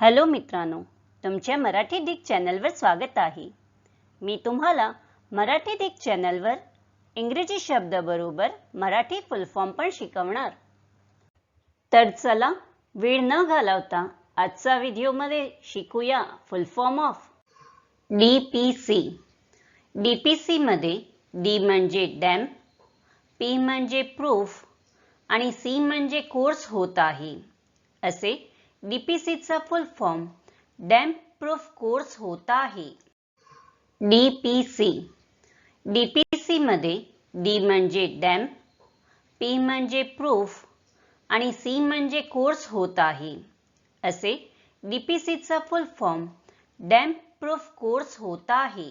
Hello मित्रांनो तुमच्या Marathi Dick चॅनलवर स्वागत आहे. मी तुम्हाला मराठी डिक चॅनलवर इंग्रजी शब्दाबरोबर मराठी फुल फॉर्म पण शिकवणार. तर चला वेळ न घालवता आजचा व्हिडिओमध्ये शिकूया full form of D P C D P सीमध्ये डी म्हणजे डॅम पी म्हणजे प्रूफ आणि सी म्हणजे कोर्स होत आहे. असे डीपीसीचा full form damp proof course होत आहे. डीपीसी डीपीसी मध्ये डी म्हणजे डॅम पी म्हणजे प्रूफ आणि सी म्हणजे कोर्स होत आहे. असे डीपीसीचा full form damp proof course होत आहे.